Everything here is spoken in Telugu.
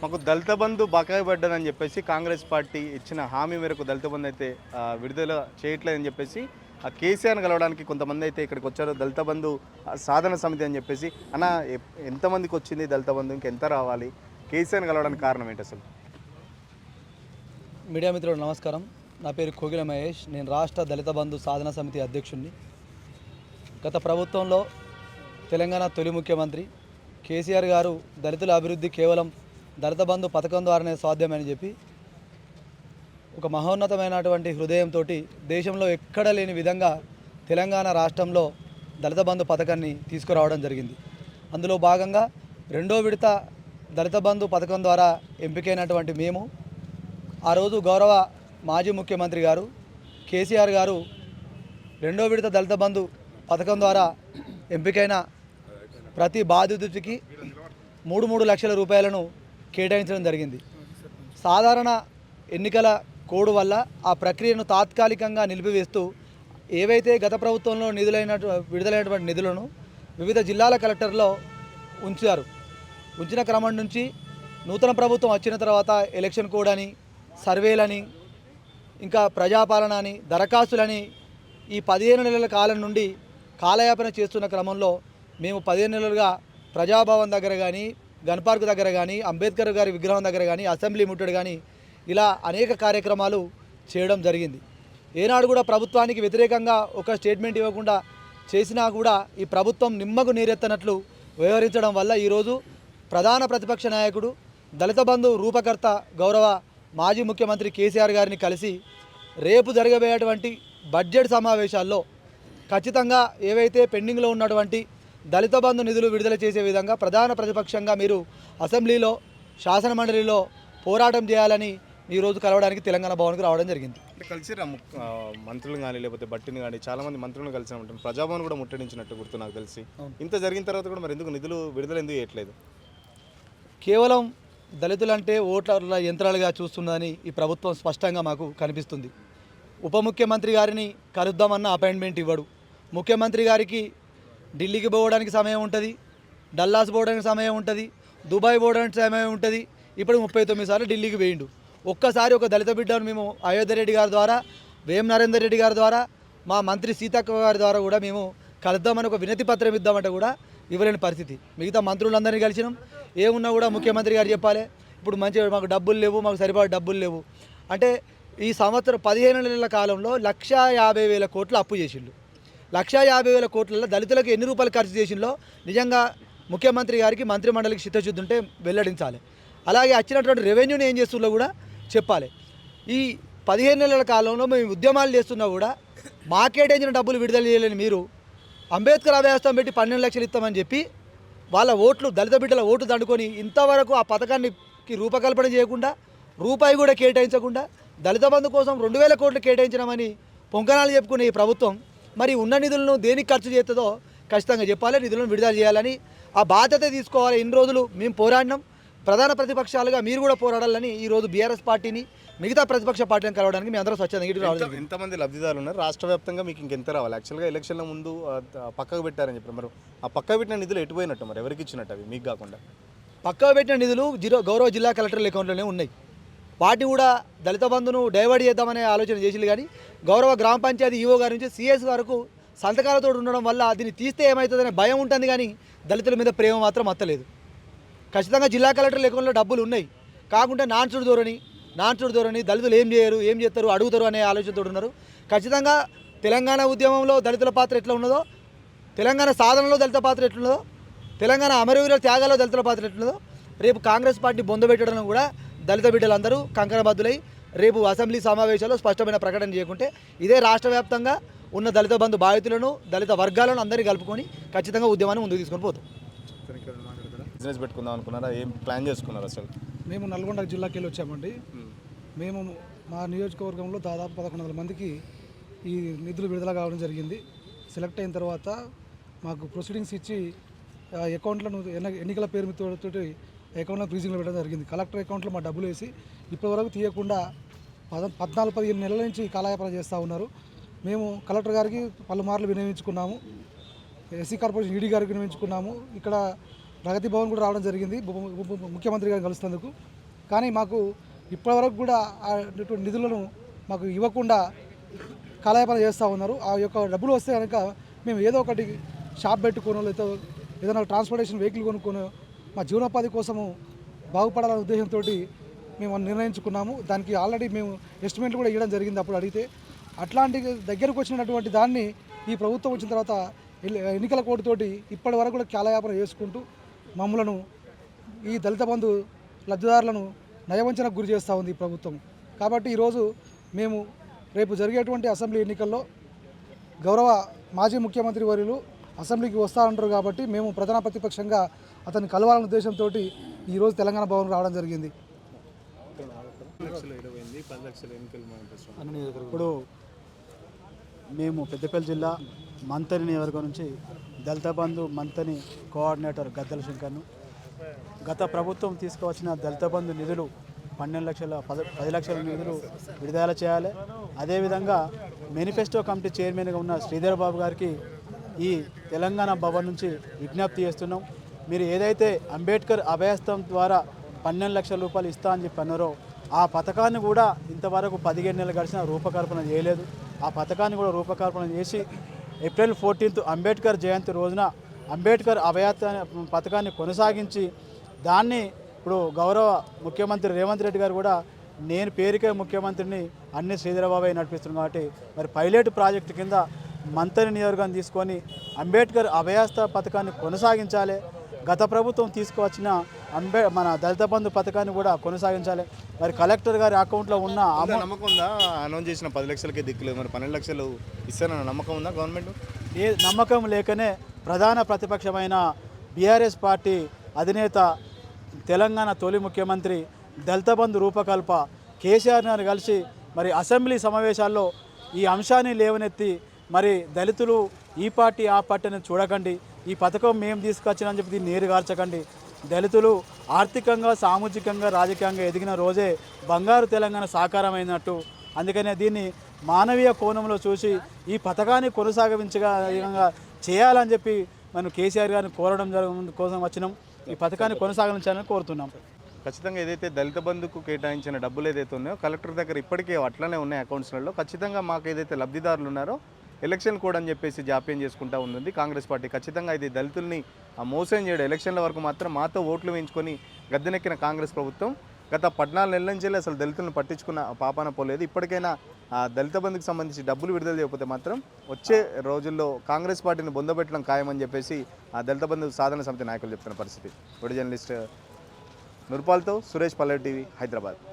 మాకు దళిత బంధు బకాయి పడ్డదని చెప్పేసి కాంగ్రెస్ పార్టీ ఇచ్చిన హామీ మేరకు దళిత బంధు అయితే విడుదల చేయట్లేదని చెప్పేసి ఆ కేసీఆర్ని కలవడానికి కొంతమంది అయితే ఇక్కడికి వచ్చారు. దళిత బంధు సాధన సమితి అని చెప్పేసి అన్న ఎంతమందికి వచ్చింది దళిత బంధు? ఇంకెంత రావాలి? కేసీఆర్ని కలవడానికి కారణం ఏంటి అసలు? మీడియా మిత్రులు నమస్కారం. నా పేరు కోగిల మహేష్. నేను రాష్ట్ర దళిత బంధు సాధన సమితి అధ్యక్షుడిని గత ప్రభుత్వంలో తెలంగాణ తొలి ముఖ్యమంత్రి కేసీఆర్ గారు దళితుల అభివృద్ధి కేవలం దళిత బంధు పథకం ద్వారానే సాధ్యమని చెప్పి ఒక మహోన్నతమైనటువంటి హృదయంతో దేశంలో ఎక్కడ లేని విధంగా తెలంగాణ రాష్ట్రంలో దళిత బంధు పథకాన్ని తీసుకురావడం జరిగింది. అందులో భాగంగా రెండో విడత దళిత బంధు పథకం ద్వారా ఎంపికైనటువంటి మేము ఆ రోజు గౌరవ మాజీ ముఖ్యమంత్రి గారు కేసీఆర్ గారు రెండో విడత దళిత బంధు పథకం ద్వారా ఎంపికైన ప్రతి బాధితుడికి మూడు మూడు లక్షల రూపాయలను కేటాయించడం జరిగింది. సాధారణ ఎన్నికల కోడ్ వల్ల ఆ ప్రక్రియను తాత్కాలికంగా నిలిపివేస్తూ ఏవైతే గత ప్రభుత్వంలో నిధులైన విడుదలైనటువంటి నిధులను వివిధ జిల్లాల కలెక్టర్లో ఉంచారు. ఉంచిన క్రమం నుంచి నూతన ప్రభుత్వం వచ్చిన తర్వాత ఎలక్షన్ కోడ్ అని సర్వేలని ఇంకా ప్రజాపాలన అని దరఖాస్తులని ఈ పదిహేను నెలల కాలం నుండి కాలయాపన చేస్తున్న క్రమంలో మేము పదిహేను నెలలుగా ప్రజాభవన్ దగ్గర కానీ గన్ పార్క్ దగ్గర కానీ అంబేద్కర్ గారి విగ్రహం దగ్గర కానీ అసెంబ్లీ ముట్టడి కానీ ఇలా అనేక కార్యక్రమాలు చేయడం జరిగింది. ఏనాడు కూడా ప్రభుత్వానికి వ్యతిరేకంగా ఒక స్టేట్మెంట్ ఇవ్వకుండా చేసినా కూడా ఈ ప్రభుత్వం నిమ్మకు నీరెత్తనట్లు వ్యవహరించడం వల్ల ఈరోజు ప్రధాన ప్రతిపక్ష నాయకుడు దళిత బంధు రూపకర్త గౌరవ మాజీ ముఖ్యమంత్రి కేసీఆర్ గారిని కలిసి రేపు జరగబోయేటువంటి బడ్జెట్ సమావేశాల్లో ఖచ్చితంగా ఏవైతే పెండింగ్లో ఉన్నటువంటి దళిత బంధు నిధులు విడుదల చేసే విధంగా ప్రధాన ప్రతిపక్షంగా మీరు అసెంబ్లీలో శాసన మండలిలో పోరాటం చేయాలని ఈరోజు కలవడానికి తెలంగాణ భవన్కి రావడం జరిగింది. ఆ, మంత్రులు కానీ లేకపోతే బట్టిని కానీ చాలా మంది మంత్రులను కలిసి ఉంటారు. ప్రజాభవన్ కూడా ముట్టడించినట్టు గుర్తు నాకు తెలిసి. ఇంత జరిగిన తర్వాత కూడా మరి ఎందుకు నిధులు విడుదల ఎందుకు చేయట్లేదు? కేవలం దళితులంటే ఓట్ల యంత్రాలుగా చూస్తుందని ఈ ప్రభుత్వం స్పష్టంగా మాకు కనిపిస్తుంది. ఉప ముఖ్యమంత్రి గారిని కలుద్దామన్న అపాయింట్మెంట్ ఇవ్వడు. ముఖ్యమంత్రి గారికి ఢిల్లీకి పోవడానికి సమయం ఉంటుంది డల్లాస్ పోవడానికి సమయం ఉంటుంది దుబాయ్ పోవడానికి సమయం ఉంటుంది. ఇప్పుడు ముప్పై తొమ్మిది సార్లు ఢిల్లీకి వేయిండు ఒక్కసారి ఒక దళిత బిడ్డను మేము అయోధ్య రెడ్డి గారి ద్వారా వేం నరేందర్ రెడ్డి గారి ద్వారా మా మంత్రి సీతక్క గారి ద్వారా కూడా మేము కలుద్దామని ఒక వినతి పత్రం ఇద్దామంటే కూడా ఇవ్వలేని పరిస్థితి. మిగతా మంత్రులందరినీ కలిసినాం. ఏమున్నా కూడా ముఖ్యమంత్రి గారు చెప్పాలి. ఇప్పుడు మంచి మాకు డబ్బులు లేవు మాకు సరిపడా డబ్బులు లేవు. అంటే ఈ సంవత్సరం పదిహేను నెలల కాలంలో లక్షా యాభై వేల కోట్లు అప్పు చేసిండు. లక్షా యాభై వేల కోట్లలో దళితులకు ఎన్ని రూపాయలు ఖర్చు చేసిందో నిజంగా ముఖ్యమంత్రి గారికి మంత్రి మండలికి చిత్తశుద్ధి ఉంటే వెల్లడించాలి. అలాగే వచ్చినటువంటి రెవెన్యూని ఏం చేస్తుందో కూడా చెప్పాలి. ఈ పదిహేను నెలల కాలంలో మేము ఉద్యమాలు చేస్తున్నా కూడా మాకేటేంచిన డబ్బులు విడుదల చేయలేని మీరు అంబేద్కర్ అభ్యాసం పెట్టి పన్నెండు లక్షలు ఇస్తామని చెప్పి వాళ్ళ ఓట్లు దళిత బిడ్డల ఓట్లు దండుకొని ఇంతవరకు ఆ పథకానికి రూపకల్పన చేయకుండా రూపాయి కూడా కేటాయించకుండా దళిత బంధు కోసం రెండు వేల కోట్లు కేటాయించినామని పొంకణాలు చెప్పుకునే ఈ ప్రభుత్వం మరి ఉన్న నిధులను దేనికి ఖర్చు చేస్తుందో ఖచ్చితంగా చెప్పాలి. నిధులను విడుదల చేయాలని ఆ బాధ్యత తీసుకోవాలి. ఇన్ని రోజులు మేము పోరాడినాం. ప్రధాన ప్రతిపక్షాలుగా మీరు కూడా పోరాడాలని ఈరోజు బీఆర్ఎస్ పార్టీని మిగతా ప్రతిపక్ష పార్టీని కలవడానికి మీ అందరూ జరిగింది. ఎంతమంది లబ్ధిదారులు ఉన్నారు? రాష్ట్ర వ్యాప్తంగా మీకు ఇంకెంత రావాలి? యాక్చువల్గా ఎలక్షన్ల ముందు పక్కకు పెట్టారని చెప్పారు. మరి ఆ పక్కకు పెట్టిన నిధులు ఎటుపోయినట్టు మరి? ఎవరికి ఇచ్చినట్టు అవి? మీకు కాకుండా. పక్కకు పెట్టిన నిధులు జీరో గౌరవ జిల్లా కలెక్టర్ల అకౌంట్లోనే ఉన్నాయి. వాటి కూడా దళిత బంధును డైవర్ట్ చేద్దామనే ఆలోచన చేసింది కానీ గౌరవ గ్రామ పంచాయతీ ఈవో గారి నుంచి సిఎస్ వరకు సంతకాలతో ఉండడం వల్ల దీన్ని తీస్తే ఏమవుతుందనే భయం ఉంటుంది కానీ దళితుల మీద ప్రేమ మాత్రం అత్తలేదు. ఖచ్చితంగా జిల్లా కలెక్టర్ లేకుండా డబ్బులు ఉన్నాయి. కాకుంటే నాన్సుడు ధోరణి నాన్సుడు ధోరణి దళితులు ఏం చేయరు ఏం చేస్తారు అడుగుతారు అనే ఆలోచనతో ఉన్నారు. ఖచ్చితంగా తెలంగాణ ఉద్యమంలో దళితుల పాత్ర ఎట్లా ఉన్నదో తెలంగాణ సాధనలో దళిత పాత్ర ఎట్లున్నదో తెలంగాణ అమరవీరుల త్యాగాల్లో దళితుల పాత్ర ఎట్లున్నదో రేపు కాంగ్రెస్ పార్టీ బొందబెట్టడం కూడా దళిత బిడ్డలందరూ కంకణబద్దులై రేపు అసెంబ్లీ సమావేశాల్లో స్పష్టమైన ప్రకటన చేయకుంటే ఇదే రాష్ట్ర వ్యాప్తంగా ఉన్న దళిత బంధు బాధితులను దళిత వర్గాలను అందరినీ కలుపుకొని ఖచ్చితంగా ఉద్యమాన్ని ముందుకు తీసుకొని పోతాం. బిజినెస్ పెట్టుకుందాం అనుకున్నారా? ఏం ప్లాన్ చేసుకున్నారు అసలు? మేము నల్గొండ జిల్లాకి వెళ్ళి వచ్చామండి. మేము మా నియోజకవర్గంలో దాదాపు పదకొండు వందల మందికి ఈ నిధులు విడుదల కావడం జరిగింది. సెలెక్ట్ అయిన తర్వాత మాకు ప్రొసీడింగ్స్ ఇచ్చి అకౌంట్లను ఎన్న- ఎన్నికల పేరు తోటి అకౌంట్లో ఫ్రీజింగ్లో పెట్టడం జరిగింది. కలెక్టర్ అకౌంట్లో మా డబ్బులు వేసి ఇప్పటివరకు తీయకుండా పద పద్నాలుగు పదిహేను నెలల నుంచి కాలయాపన చేస్తూ ఉన్నారు. మేము కలెక్టర్ గారికి పలుమార్లు వినియోగించుకున్నాము. ఎస్సీ కార్పొరేషన్ ఈడీ గారికి వినియోగించుకున్నాము. ఇక్కడ ప్రగతి భవన్ కూడా రావడం జరిగింది. ముఖ్యమంత్రి గారిని కలుస్తున్నందుకు. కానీ మాకు ఇప్పటివరకు కూడా అటువంటి నిధులను మాకు ఇవ్వకుండా కాలయాపన చేస్తూ ఉన్నారు. ఆ యొక్క డబ్బులు వస్తే కనుక మేము ఏదో ఒకటి షాప్ పెట్టుకోనో లేదా ఏదైనా ట్రాన్స్పోర్టేషన్ వెహికల్ కొనుక్కోనో మా జీవనోపాధి కోసము బాగుపడాలనే ఉద్దేశంతో మేము నిర్ణయించుకున్నాము. దానికి ఆల్రెడీ మేము ఎస్టిమేట్లు కూడా ఇవ్వడం జరిగింది అప్పుడు అడిగితే. అట్లాంటి దగ్గరకు వచ్చినటువంటి దాన్ని ఈ ప్రభుత్వం వచ్చిన తర్వాత ఎన్నికల కోడ్తోటి ఇప్పటి వరకు కూడా కాలయాపన చేసుకుంటూ మమ్మలను ఈ దళిత బంధు లబ్ధిదారులను నయవంచనకు గురి చేస్తూ ఉంది ఈ ప్రభుత్వం. కాబట్టి ఈరోజు మేము రేపు జరిగేటువంటి అసెంబ్లీ ఎన్నికల్లో గౌరవ మాజీ ముఖ్యమంత్రి వర్యులు అసెంబ్లీకి వస్తారంటారు కాబట్టి మేము ప్రధాన ప్రతిపక్షంగా అతన్ని కలవాలనే ఉద్దేశంతో ఈరోజు తెలంగాణ భవన్ రావడం జరిగింది. ఇప్పుడు మేము పెద్దపల్లి జిల్లా మంతని నియోజకవర్గం నుంచి దళిత బంధు మంతని కోఆర్డినేటర్ గద్దల శంకర్ను. గత ప్రభుత్వం తీసుకువచ్చిన దళిత బంధు నిధులు పన్నెండు లక్షల పద పది లక్షల నిధులు విడుదల చేయాలి. అదేవిధంగా మేనిఫెస్టో కమిటీ చైర్మన్గా ఉన్న శ్రీధర్ బాబు గారికి ఈ తెలంగాణ భవన్ నుంచి విజ్ఞప్తి చేస్తున్నాం. మీరు ఏదైతే అంబేద్కర్ అభయస్థం ద్వారా పన్నెండు లక్షల రూపాయలు ఇస్తా అని చెప్పి అన్నారో ఆ పథకాన్ని కూడా ఇంతవరకు పదిహేను నెలలు గడిచిన రూపకల్పన చేయలేదు. ఆ పథకాన్ని కూడా రూపకల్పన చేసి ఏప్రిల్ ఫోర్టీన్త్ అంబేద్కర్ జయంతి రోజున అంబేద్కర్ అభయాత పథకాన్ని కొనసాగించి దాన్ని ఇప్పుడు గౌరవ ముఖ్యమంత్రి రేవంత్ రెడ్డి గారు కూడా నేను పేరుకే ముఖ్యమంత్రిని అన్ని శ్రీధరబాబు నడిపిస్తున్నాను కాబట్టి మరి పైలట్ ప్రాజెక్టు కింద మంత్రి నియోజకవర్గం తీసుకొని అంబేద్కర్ అభయాస్త పథకాన్ని కొనసాగించాలి. గత ప్రభుత్వం తీసుకువచ్చిన అంబే మన దళిత బంధు పథకాన్ని కూడా కొనసాగించాలి. మరి కలెక్టర్ గారి అకౌంట్లో ఉన్న నమ్మకం ఉందా? అనౌన్స్ చేసిన పది లక్షలకే దిక్కులేదు మరి పన్నెండు లక్షలు ఇస్తానన్న నమ్మకం ఉందా గవర్నమెంట్? ఏ నమ్మకం లేకనే ప్రధాన ప్రతిపక్షమైన బీఆర్ఎస్ పార్టీ అధినేత తెలంగాణ తొలి ముఖ్యమంత్రి దళిత బంధు రూపకల్ప కేసీఆర్ గారు కలిసి మరి అసెంబ్లీ సమావేశాల్లో ఈ అంశాన్ని లేవనెత్తి మరి దళితులు ఈ పార్టీ ఆ పార్టీ అనేది చూడకండి. ఈ పథకం మేము తీసుకొచ్చినని చెప్పి దీన్ని నేరుగార్చకండి దళితులు ఆర్థికంగా సామాజికంగా రాజకీయంగా ఎదిగిన రోజే బంగారు తెలంగాణ సాకారమైనట్టు. అందుకనే దీన్ని మానవీయ కోణంలో చూసి ఈ పథకాన్ని కొనసాగించగా విధంగా చేయాలని చెప్పి మనం కేసీఆర్ గారిని కోరడం జరుగు కోసం వచ్చినాం. ఈ పథకాన్ని కొనసాగించాలని కోరుతున్నాం. ఖచ్చితంగా ఏదైతే దళిత బంధుకు కేటాయించిన డబ్బులు ఏదైతే ఉన్నాయో కలెక్టర్ దగ్గర ఇప్పటికే అట్లనే ఉన్నాయి అకౌంట్స్లలో. ఖచ్చితంగా మాకు ఏదైతే లబ్ధిదారులు ఉన్నారో ఎలక్షన్ కోడ్ అని చెప్పేసి జాప్యం చేసుకుంటా ఉంది కాంగ్రెస్ పార్టీ ఖచ్చితంగా ఇది దళితుల్ని మోసం చేయడం. ఎలక్షన్ల వరకు మాత్రం మాతో ఓట్లు వేయించుకొని గద్దెనెక్కిన కాంగ్రెస్ ప్రభుత్వం గత పద్నాలుగు నెలల నుంచి అసలు దళితులను పట్టించుకున్న పాపాన పోలేదు. ఇప్పటికైనా ఆ దళిత బంధుకు సంబంధించి డబ్బులు విడుదల చేయకపోతే మాత్రం వచ్చే రోజుల్లో కాంగ్రెస్ పార్టీని బొందబెట్టడం ఖాయమని చెప్పేసి ఆ దళిత బంధు సాధన సమితి నాయకులు చెప్తున్న పరిస్థితి. వీడియో జర్నలిస్ట్ నుర్పాల్తో సురేష్ పల్లె టీవీ హైదరాబాద్.